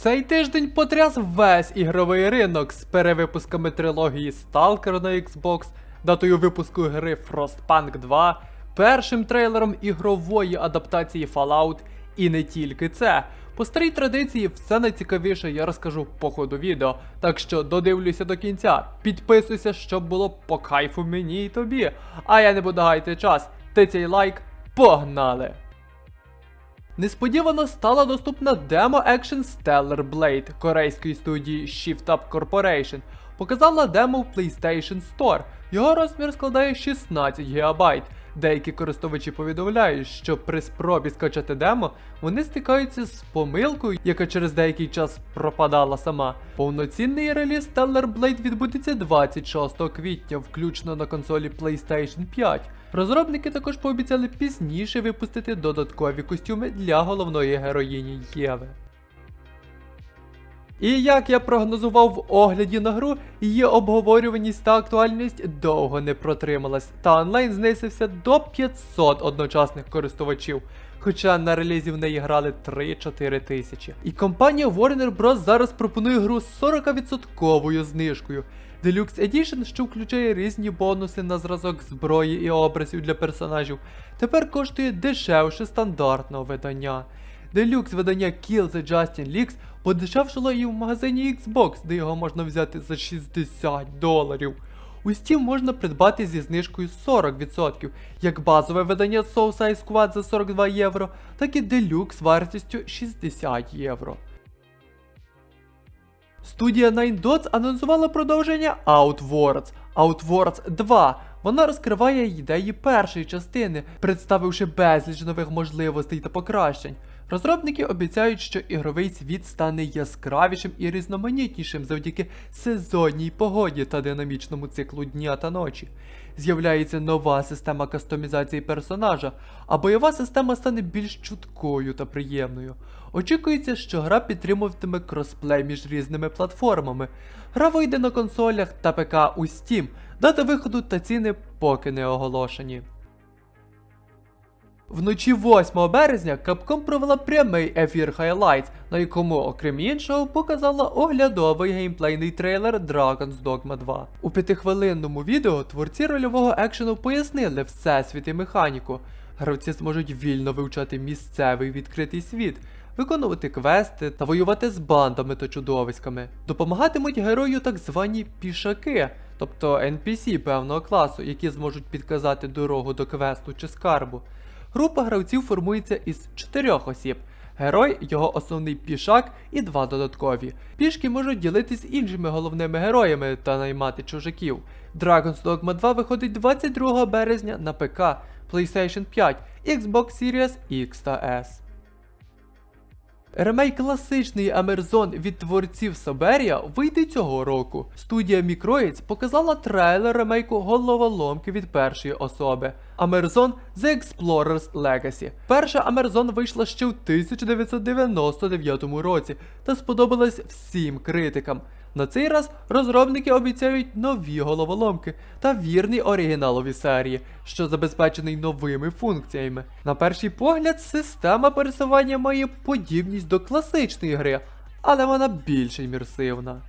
Цей тиждень потряс весь ігровий ринок з перевипусками трилогії Stalker на Xbox, датою випуску гри Frostpunk 2, першим трейлером ігрової адаптації Fallout і не тільки це. По старій традиції все найцікавіше я розкажу по ходу відео, так що додивлюйся до кінця, підписуйся, щоб було по кайфу мені і тобі. А я не буду гаяти час, ти цей лайк, погнали! Несподівано стала доступна демо екшен Stellar Blade корейської студії Shift Up Corporation. Показала демо в PlayStation Store. Його розмір складає 16 ГБ. Деякі користувачі повідомляють, що при спробі скачати демо вони стикаються з помилкою, яка через деякий час пропадала сама. Повноцінний реліз Stellar Blade відбудеться 26 квітня, включно на консолі PlayStation 5. Розробники також пообіцяли пізніше випустити додаткові костюми для головної героїні Єви. І як я прогнозував в огляді на гру, її обговорюваність та актуальність довго не протрималась, та онлайн знизився до 500 одночасних користувачів. Хоча на релізі в неї грали 3-4 тисячі. І компанія Warner Bros. зараз пропонує гру з 40% знижкою. Deluxe Edition, що включає різні бонуси на зразок зброї і образів для персонажів, тепер коштує дешевше стандартного видання. Делюкс видання Kill the Justin Leaks подешевшало і в магазині Xbox, де його можна взяти за 60 доларів. У Steam можна придбати зі знижкою 40%, як базове видання Suicide Squad за 42 євро, так і Deluxe вартістю 60 євро. Студія Nine Dots анонсувала продовження Outwards. Outwards 2. Вона розкриває ідеї першої частини, представивши безліч нових можливостей та покращень. Розробники обіцяють, що ігровий світ стане яскравішим і різноманітнішим завдяки сезонній погоді та динамічному циклу дня та ночі. З'являється нова система кастомізації персонажа, а бойова система стане більш чуткою та приємною. Очікується, що гра підтримуватиме кросплей між різними платформами. Гра вийде на консолях та ПК у Steam. Дата виходу та ціни поки не оголошені. Вночі 8 березня Capcom провела прямий ефір Highlights, на якому, окрім іншого, показала оглядовий геймплейний трейлер Dragon's Dogma 2. У п'ятихвилинному відео творці рольового екшену пояснили всесвіт і механіку. Гравці зможуть вільно вивчати місцевий відкритий світ, виконувати квести та воювати з бандами та чудовиськами. Допомагатимуть герою так звані пішаки, тобто NPC певного класу, які зможуть підказати дорогу до квесту чи скарбу. Група гравців формується із чотирьох осіб. Герой, його основний пішак і два додаткові. Пішки можуть ділитись іншими головними героями та наймати чужаків. Dragon's Dogma 2 виходить 22 березня на ПК, PlayStation 5, Xbox Series X та S. Ремейк класичний Амерзон від творців Соберія вийде цього року. Студія Microids показала трейлер ремейку головоломки від першої особи. Амерзон The Explorer's Legacy. Перша Амерзон вийшла ще в 1999 році та сподобалась всім критикам. На цей раз розробники обіцяють нові головоломки та вірний оригіналові серії, що забезпечений новими функціями. На перший погляд, система пересування має подібність до класичної гри, але вона більш імерсивна.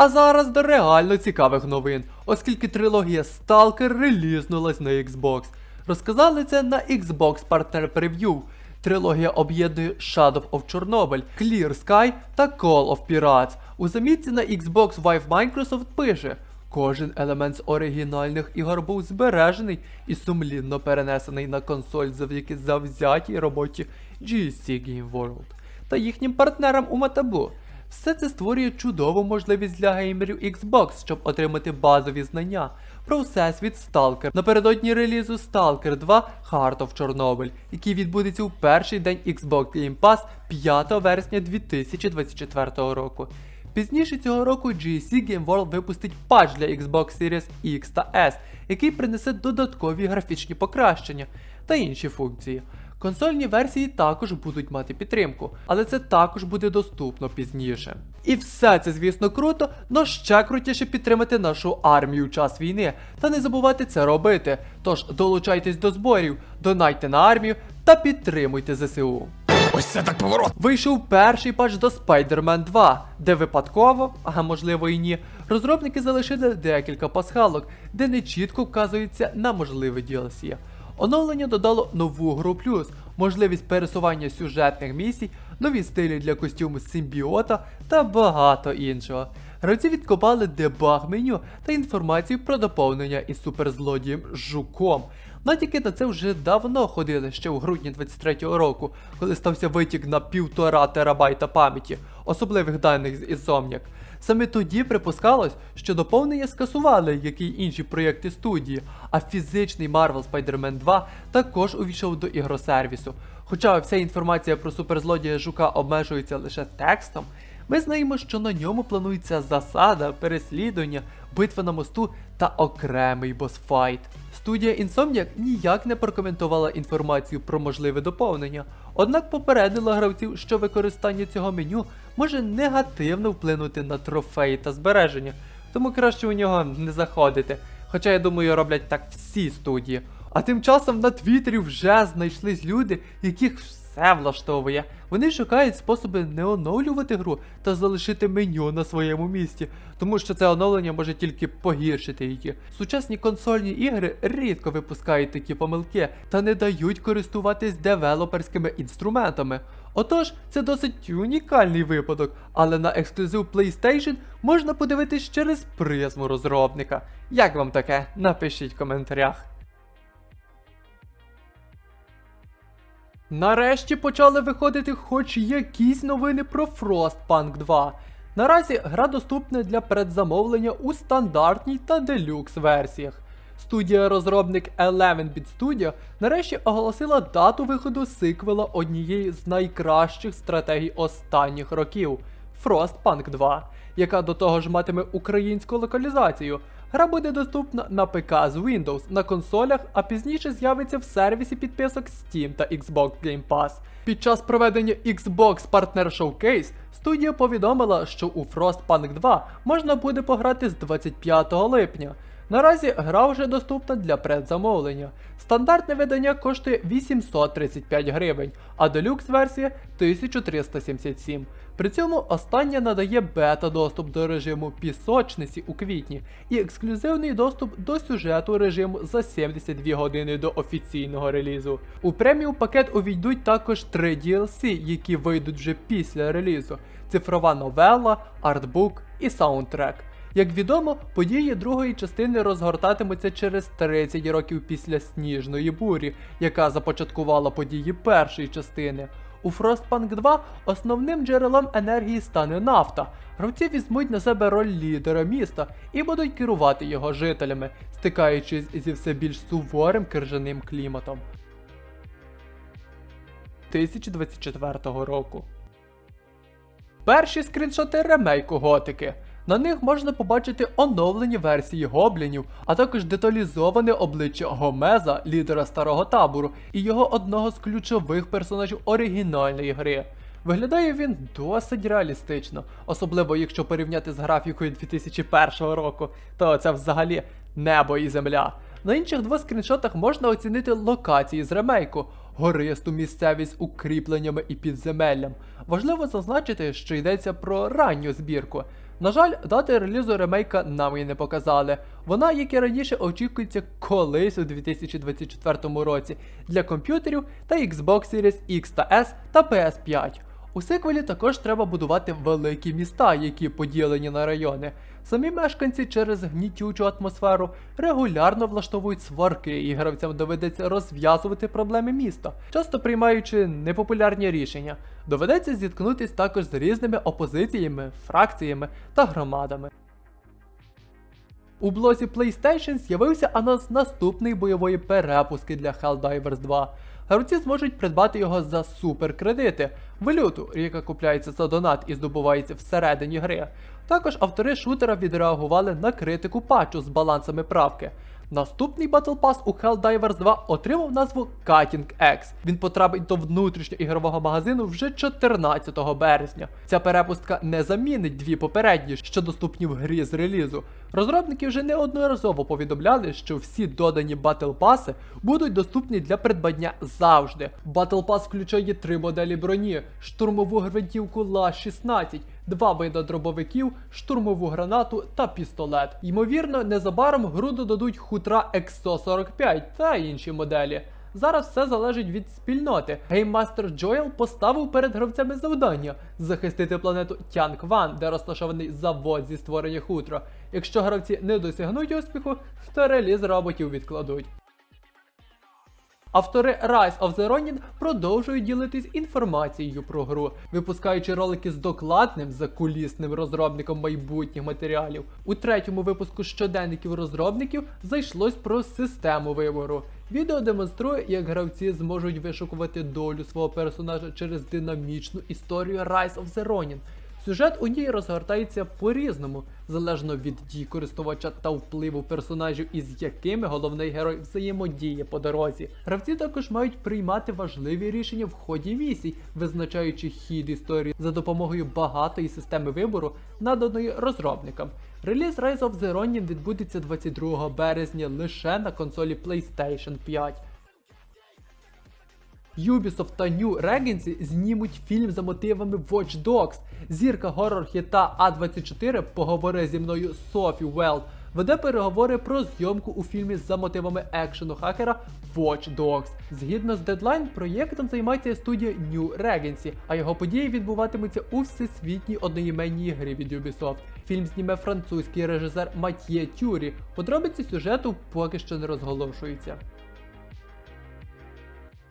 А зараз до реально цікавих новин, оскільки трилогія Stalker релізнулась на Xbox. Розказали це на Xbox Partner Preview. Трилогія об'єднує Shadow of Chernobyl, Clear Sky та Call of Pirates. У замітці на Xbox Vive Microsoft пише: кожен елемент з оригінальних ігор був збережений і сумлінно перенесений на консоль завдяки завзятій роботі GSC Game World та їхнім партнерам у Матабу. Все це створює чудову можливість для геймерів Xbox, щоб отримати базові знання про всесвіт Stalker напередодні релізу Stalker 2 Heart of Chernobyl, який відбудеться у перший день Xbox Game Pass 5 вересня 2024 року. Пізніше цього року GSC Game World випустить патч для Xbox Series X та S, який принесе додаткові графічні покращення та інші функції. Консольні версії також будуть мати підтримку, але це також буде доступно пізніше. І все це, звісно, круто, но ще крутіше підтримати нашу армію в час війни. Та не забувайте це робити. Тож долучайтесь до зборів, донайте на армію та підтримуйте ЗСУ. Ось це так поворот. Вийшов перший патч до Spider-Man 2, де випадково, а можливо і ні, розробники залишили декілька пасхалок, де не чітко вказується на можливе DLC. Оновлення додало нову гру плюс, можливість пересування сюжетних місій, нові стилі для костюму симбіота та багато іншого. Гравці відкопали дебаг меню та інформацію про доповнення із суперзлодієм Жуком. Натяки на це вже давно ходили ще у грудні 23-го року, коли стався витік на півтора терабайта пам'яті, особливих даних з Insomniac. Саме тоді припускалось, що доповнення скасували, як і інші проєкти студії, а фізичний Marvel Spider-Man 2 також увійшов до ігросервісу. Хоча вся інформація про суперзлодія Жука обмежується лише текстом, ми знаємо, що на ньому планується засада, переслідування, битва на мосту та окремий босфайт. Студія Insomniac ніяк не прокоментувала інформацію про можливе доповнення, однак попередила гравців, що використання цього меню може негативно вплинути на трофеї та збереження, тому краще у нього не заходити. Хоча я думаю, роблять так всі студії. А тим часом на Твіттері вже знайшлись люди, яких все влаштовує. Вони шукають способи не оновлювати гру та залишити меню на своєму місці, тому що це оновлення може тільки погіршити її. Сучасні консольні ігри рідко випускають такі помилки та не дають користуватись девелоперськими інструментами. Отож, це досить унікальний випадок, але на ексклюзив PlayStation можна подивитись через призму розробника. Як вам таке? Напишіть в коментарях. Нарешті почали виходити хоч якісь новини про Frostpunk 2. Наразі гра доступна для передзамовлення у стандартній та делюкс версіях. Студія-розробник 11-Bit Studio нарешті оголосила дату виходу сиквела однієї з найкращих стратегій останніх років Frostpunk 2, яка до того ж матиме українську локалізацію. Гра буде доступна на ПК з Windows, на консолях, а пізніше з'явиться в сервісі підписок Steam та Xbox Game Pass. Під час проведення Xbox Partner Showcase студія повідомила, що у Frostpunk 2 можна буде пограти з 25 липня. Наразі гра вже доступна для предзамовлення. Стандартне видання коштує 835 гривень, а делюкс версія 1377. При цьому остання надає бета-доступ до режиму пісочниці у квітні і ексклюзивний доступ до сюжету режиму за 72 години до офіційного релізу. У преміум пакет увійдуть також 3 DLC, які вийдуть вже після релізу: цифрова новела, артбук і саундтрек. Як відомо, події другої частини розгортатимуться через 30 років після сніжної бурі, яка започаткувала події першої частини. У Frostpunk 2 основним джерелом енергії стане нафта. Гравці візьмуть на себе роль лідера міста і будуть керувати його жителями, стикаючись зі все більш суворим крижаним кліматом. 2024 року. Перші скріншоти ремейку готики. На них можна побачити оновлені версії гоблінів, а також деталізоване обличчя Гомеза, лідера старого табору, і його одного з ключових персонажів оригінальної гри. Виглядає він досить реалістично, особливо якщо порівняти з графікою 2001 року, то це взагалі небо і земля. На інших двох скріншотах можна оцінити локації з ремейку, гористу місцевість укріпленнями і підземеллям. Важливо зазначити, що йдеться про ранню збірку. На жаль, дати релізу ремейка нам її не показали. Вона, як і раніше, очікується колись у 2024 році для комп'ютерів та Xbox Series X та S та PS5. У сиквелі також треба будувати великі міста, які поділені на райони. Самі мешканці через гнітючу атмосферу регулярно влаштовують сварки, і гравцям доведеться розв'язувати проблеми міста, часто приймаючи непопулярні рішення. Доведеться зіткнутись також з різними опозиціями, фракціями та громадами. У блозі PlayStation з'явився анонс наступної бойової перепуски для Helldivers 2. Гравці зможуть придбати його за суперкредити, валюту, яка купляється за донат і здобувається всередині гри. Також автори шутера відреагували на критику патчу з балансами правки. Наступний Battle Pass у Helldivers 2 отримав назву Cutting X. Він потрапить до внутрішньоігрового магазину вже 14 березня. Ця перепустка не замінить дві попередні, що доступні в грі з релізу. Розробники вже неодноразово повідомляли, що всі додані Battle Pass будуть доступні для придбання завжди. Battle Pass включає три моделі броні: штурмову гвинтівку ЛА-16, два вида дробовиків, штурмову гранату та пістолет. Ймовірно, незабаром гру додадуть хутра XO-45 та інші моделі. Зараз все залежить від спільноти. Гейммастер Джоел поставив перед гравцями завдання захистити планету Тянг-Ван, де розташований завод зі створення хутра. Якщо гравці не досягнуть успіху, то реліз роботів відкладуть. Автори Rise of the Ronin продовжують ділитись інформацією про гру, випускаючи ролики з докладним закулісним розробником майбутніх матеріалів. У третьому випуску щоденників розробників зайшлось про систему вибору. Відео демонструє, як гравці зможуть вишукувати долю свого персонажа через динамічну історію Rise of the Ronin. Сюжет у ній розгортається по-різному, залежно від дій користувача та впливу персонажів, із якими головний герой взаємодіє по дорозі. Гравці також мають приймати важливі рішення в ході місій, визначаючи хід історії за допомогою багатої системи вибору, наданої розробникам. Реліз Rise of the Ronin відбудеться 22 березня лише на консолі PlayStation 5. Ubisoft та New Regency знімуть фільм за мотивами Watch Dogs. Зірка горор-хіта А24 поговори зі мною Софі Велл веде переговори про зйомку у фільмі за мотивами екшену хакера Watch Dogs. Згідно з Deadline, проєктом займається студія New Regency, а його події відбуватимуться у всесвітній одноіменній грі від Ubisoft. Фільм зніме французький режисер Матьє Тюрі. Подробиці сюжету поки що не розголошуються.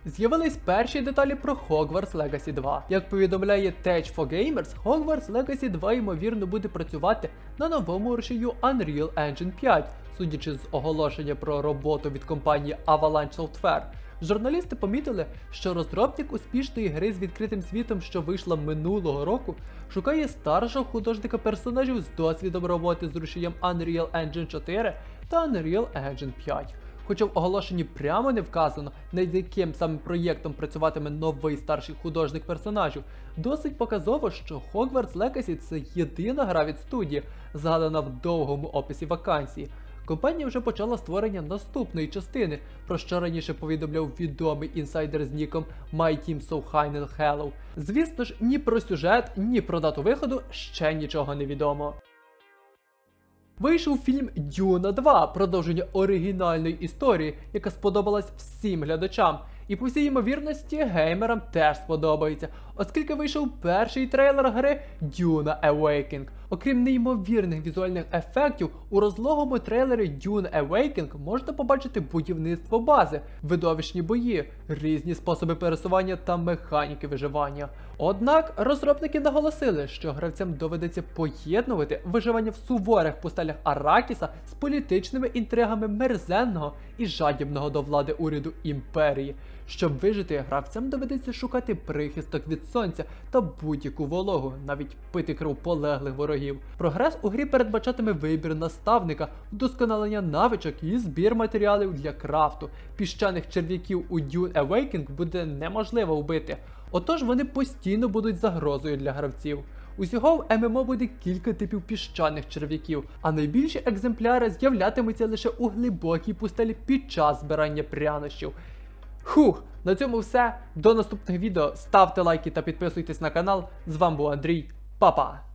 З'явились перші деталі про Hogwarts Legacy 2. Як повідомляє Tech for Gamers, Hogwarts Legacy 2 ймовірно буде працювати на новому рушію Unreal Engine 5, судячи з оголошення про роботу від компанії Avalanche Software. Журналісти помітили, що розробник успішної гри з відкритим світом, що вийшла минулого року, шукає старшого художника персонажів з досвідом роботи з рушієм Unreal Engine 4 та Unreal Engine 5. Хоча в оголошенні прямо не вказано, над яким саме проєктом працюватиме новий старший художник персонажів, досить показово, що Hogwarts Legacy це єдина гра від студії, згадана в довгому описі вакансії. Компанія вже почала створення наступної частини, про що раніше повідомляв відомий інсайдер з ніком My Team So High Hello. Звісно ж, ні про сюжет, ні про дату виходу ще нічого не відомо. Вийшов фільм Дюна 2, продовження оригінальної історії, яка сподобалась всім глядачам. І по всій ймовірності геймерам теж сподобається, оскільки вийшов перший трейлер гри Duna Awakening. Окрім неймовірних візуальних ефектів, у розлогому трейлері Dune Awakening можна побачити будівництво бази, видовищні бої, різні способи пересування та механіки виживання. Однак розробники наголосили, що гравцям доведеться поєднувати виживання в суворих пустелях Аракіса з політичними інтригами мерзенного і жадібного до влади уряду імперії. Щоб вижити, гравцям доведеться шукати прихисток від сонця та будь-яку вологу, навіть пити кров полеглих ворогів. Прогрес у грі передбачатиме вибір наставника, вдосконалення навичок і збір матеріалів для крафту. Піщаних черв'яків у Dune Awakening буде неможливо вбити. Отож вони постійно будуть загрозою для гравців. Усього в ММО буде кілька типів піщаних черв'яків, а найбільші екземпляри з'являтимуться лише у глибокій пустелі під час збирання прянощів. Хух, на цьому все. До наступних відео. Ставте лайки та підписуйтесь на канал. З вами був Андрій. Па-па!